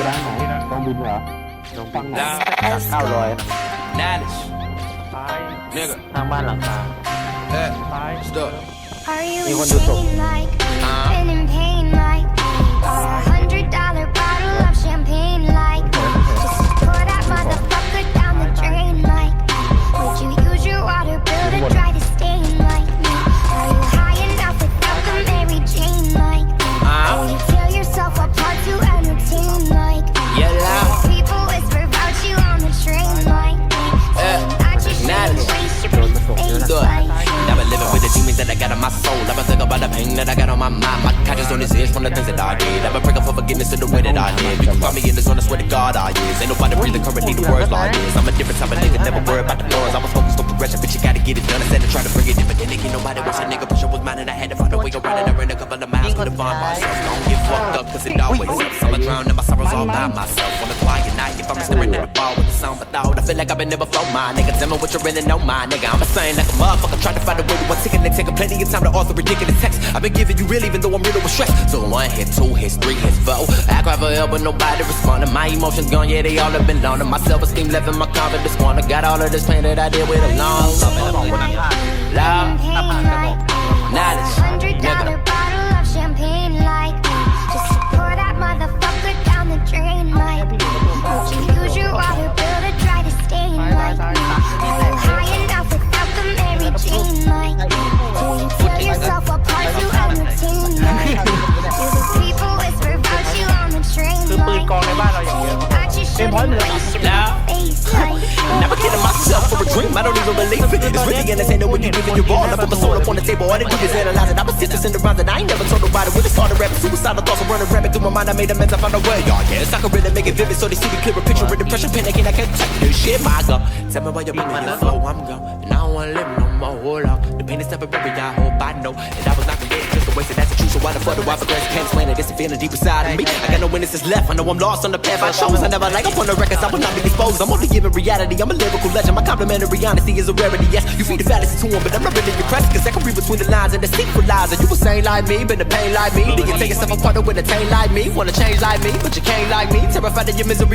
องบินเหรอ น้อง ฟัง ดา เก้าร้อย Knowledge ตาย nigga ทางบ้านหลังคา yeah ตาย stuck Are you You wanna do so? insane like me? that I got on my soul. I've been thinking about the pain that I got on my mind. My conscience on this edge from the things that I did. I've been praying for forgiveness in the way that I did. You can find me in the zone, I swear to God I is. Ain't nobody breathing currently the words like this. I'm a different type of nigga, never worry about the noise. I was focused on progression, but you gotta get it done. Instead of trying to bring it in, but then again, nobody wants a nigga. Pressure was mine and I had to find a way around it. I ran a couple of miles to find myself. Don't get fucked up, cause it always sucks. I'ma drown in my sorrows all by myself. I'm staring at the ball with the sound but thought, I feel like I've been there before, my nigga. Tell me what you really know, my nigga. I'm a saying like a motherfucker, trying to find a way to ticket. They taking plenty of time to author ridiculous text. I've been giving you real, even though I'm riddled with stress. So one hit, two hits, three hits, four. I cry for help, but nobody responding. My emotions gone, yeah, they all have been loaned. My self-esteem left in my confidence squandered. Got all of this pain that I did with a long, Saying that you shouldn't waste your Loud. face like? Never kidding myself for a dream, I don't even believe it. It's really entertaining when you're giving your all. I put my soul up on the table, all they do is analyze it. I was sitting in the rounds and I ain't never told nobody. When it started rapping, suicidal thoughts were running rampant through my mind. I made amends, I found a way. Y'all, yes, I can really make it vivid so they see the clearer picture With depression, panicking. I can't take this shit, my God. Tell me why you're running your flow, I'm gone. And I don't wanna live no more, hold on. The pain is temporary, I hope I know. And I was not gonna that's the I progress? Can't explain it, it's a feeling deep inside of me. I got no witnesses left, I know I'm lost on the path I chose. I never like up on the records, I will not be exposed. I'm only giving reality, I'm a lyrical legend. My complimentary honesty is a rarity, yes. You feed the fallacy to him, but I'm not really impressed. Cause I can read between the lines and the secret lies. And you were sane like me, been the pain like me. Do you take yourself apart with a taint like me? Wanna change like me, but you can't like me. Terrified of your misery.